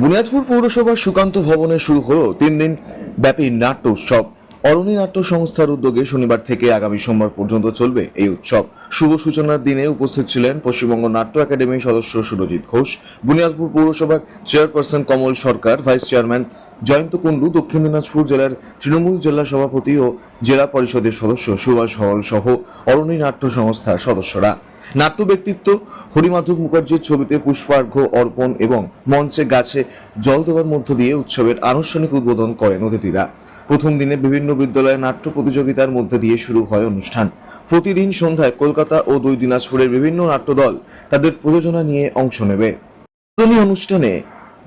বুনিয়াদপুর পৌরসভার সুকান্ত ভবনে শুরু হলো তিন দিন ব্যাপী নাট্য উৎসব। অরণি নাট্য সংস্থার উদ্যোগে শনিবার থেকে আগামী সোমবার পর্যন্ত চলবে এই উৎসব। শুভ সূচনার দিনে উপস্থিত ছিলেন পশ্চিমবঙ্গ নাট্য একাডেমির সদস্য সুরজিৎ ঘোষ, বুনিয়াদপুর পৌরসভার chairperson Kamal Sarkar, vice chairman Jayanta Kundu, Dakshin Dinajpur জেলার তৃণমূল জেলা সভাপতি ও জেলা পরিষদের সদস্য সুভাষ হল সহ অরণি নাট্য সংস্থার সদস্যরা। নাট্য ব্যক্তিত্ব হরিমাধব মুখার্জির ছবিতে পুষ্পার্ঘ্য অর্পণ এবং মঞ্চে গাছে জল দেওয়ার মধ্য দিয়ে উৎসবের আনুষ্ঠানিক উদ্বোধন করেন অতিথিরা। প্রথম দিনে বিভিন্ন বিদ্যালয়ে নাট্য প্রতিযোগিতার মধ্যে দিয়ে শুরু হয় অনুষ্ঠান। প্রতিদিন সন্ধ্যায় কলকাতা ও দুই দিনাজপুরের বিভিন্ন নাট্যদল তাদের প্রযোজনা নিয়ে অংশ নেবে। অনুষ্ঠানে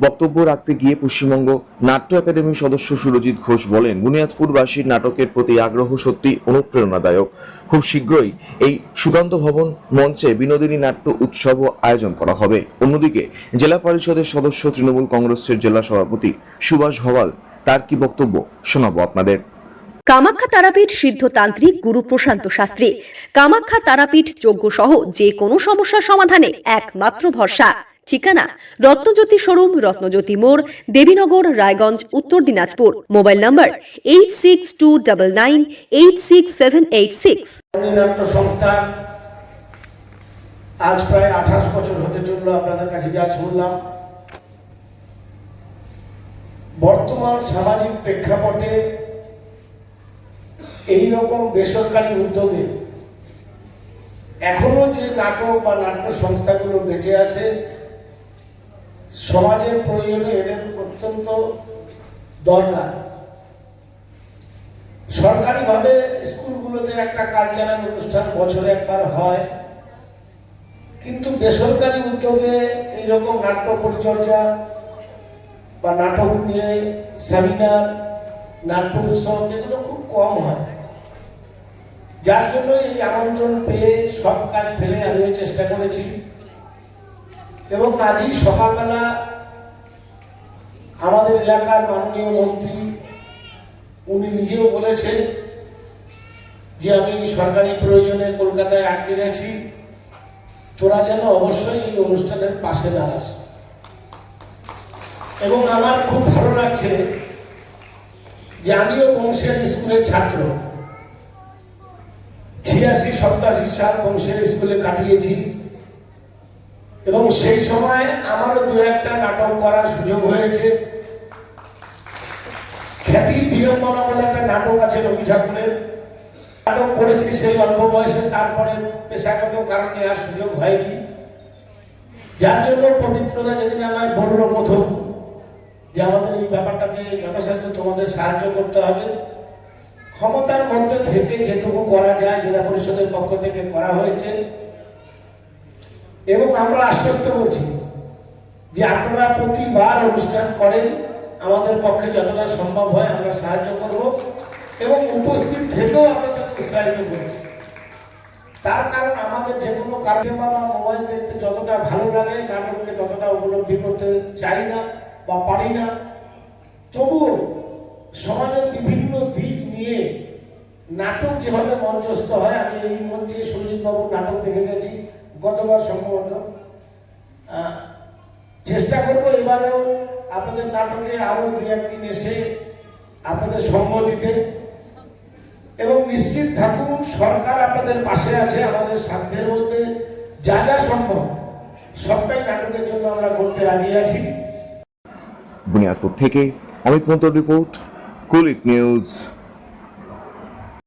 বক্তব্য রাখতে গিয়ে পশ্চিমবঙ্গ নাট্য একাডেমির সদস্য সুরজিৎ ঘোষ বলেন বুনিয়াদপুরবাসীর নাটকের প্রতি আগ্রহ সত্যি অনুপ্রেরণাদায়ক। খুব শীঘ্রই এই সুকান্ত ভবন মঞ্চে বিনোদিনী নাট্য উৎসবও আয়োজন করা হবে। অন্যদিকে, জেলা পরিষদের সদস্য তৃণমূল কংগ্রেসের জেলা সভাপতি সুভাষ ভবাল, তার কি বক্তব্য? শোনাবো আপনাদের। কামাখ্যা তারাপীঠ সিদ্ধতান্ত্রিক গুরু প্রশান্ত শাস্ত্রী, কামাখ্যা তারাপীঠ যোগ্য সহ যে কোনো সমস্যার সমাধানে একমাত্র ভরসা। ঠিকানা রত্নজ্যোতি শোরুম, রত্নজ্যোতি মোড়, Debinagar, Raiganj, Uttar Dinajpur. Mobile number eight six two double nine eight six seven eight six সংস্থা আজ প্রায় আঠাশ বছর হতে চলল আপনাদের কাছে যা শুনলাম। বর্তমান সামাজিক প্রেক্ষাপটে এই রকম বেসরকারি উদ্যোগে এখনও যে নাটক বা নাট্য সংস্থাগুলো বেঁচে আছে সমাজের প্রয়োজনে এদের অত্যন্ত দরকার। সরকারিভাবে স্কুলগুলোতে একটা কালচারাল অনুষ্ঠান বছরে একবার হয়, কিন্তু বেসরকারি উদ্যোগে এইরকম নাট্য পরিচর্যা বা নাটক নিয়ে সেমিনার নাট্য উৎসব এগুলো খুব কম হয়। যার জন্য এই আমন্ত্রণ পেয়ে সব কাজ ফেলে আমিও চেষ্টা করেছি। এবং আজই সকালবেলা আমাদের এলাকার মাননীয় মন্ত্রী, উনি নিজেও বলেছেন যে আমি সরকারি প্রয়োজনে কলকাতায় আটকে গেছি। তোরা যেন অবশ্যই এই অনুষ্ঠানের পাশে দাঁড়াস। এবং আমার খুব ভালো লাগছে যে আমিও বংশের স্কুলের ছাত্র। ছিয়াশি সপ্তাশি সাল বংশের স্কুলে কাটিয়েছি। এবং সেই সময় আমারও দু একটা নাটক করার সুযোগ হয়েছে। খ্যাতির বিড়ম্বনা বলে একটা নাটক আছে রবি ঠাকুরের। নাটক করেছি সেই অল্প বয়সে, তারপরে পেশাগত কারণে আর সুযোগ হয়নি। যার জন্য পবিত্রতা যেদিন আমায় বলল প্রথম, যে আমাদের এই ব্যাপারটাতে যথাসাধ্য তোমাদের সাহায্য করতে হবে। ক্ষমতার মধ্যে থেকে যেটুকু করা যায়, জেলা পরিষদের পক্ষ থেকে করা হয়েছে। এবং আমরা আশ্বস্ত করছি যে আপনারা প্রতিবার অনুষ্ঠান করেন, আমাদের পক্ষে যতটা সম্ভব হয় আমরা সাহায্য করব এবং উপস্থিত থেকেও আপনাদের উৎসাহিত করব। তার কারণ আমাদের যে কোনো কারণে বা মোবাইল দেখতে যতটা ভালো লাগে, নাটককে ততটা উপলব্ধি করতে চাই না বা পারি না। তবুও সমাজের বিভিন্ন দিক নিয়ে নাটক যেভাবে মঞ্চস্থ হয়, আমি এই মঞ্চে সুরজিৎ বাবুর নাটক দেখে গেছি। গতবার সম্ভবত। চেষ্টা করব এবারেও আপনাদের নাটকে আরও দু একদিন এসে আপনাদের সঙ্গ দিতে। এবং নিশ্চিত থাকুন, সরকার আপনাদের পাশে আছে, আমাদের সাধ্যের মধ্যে যা যা সম্ভব, সবটাই নাটকের জন্য আমরা করতে রাজি আছি। বুনিয়াদপুর থেকে অমিত মন্তর রিপোর্ট কুলিক নিউজ।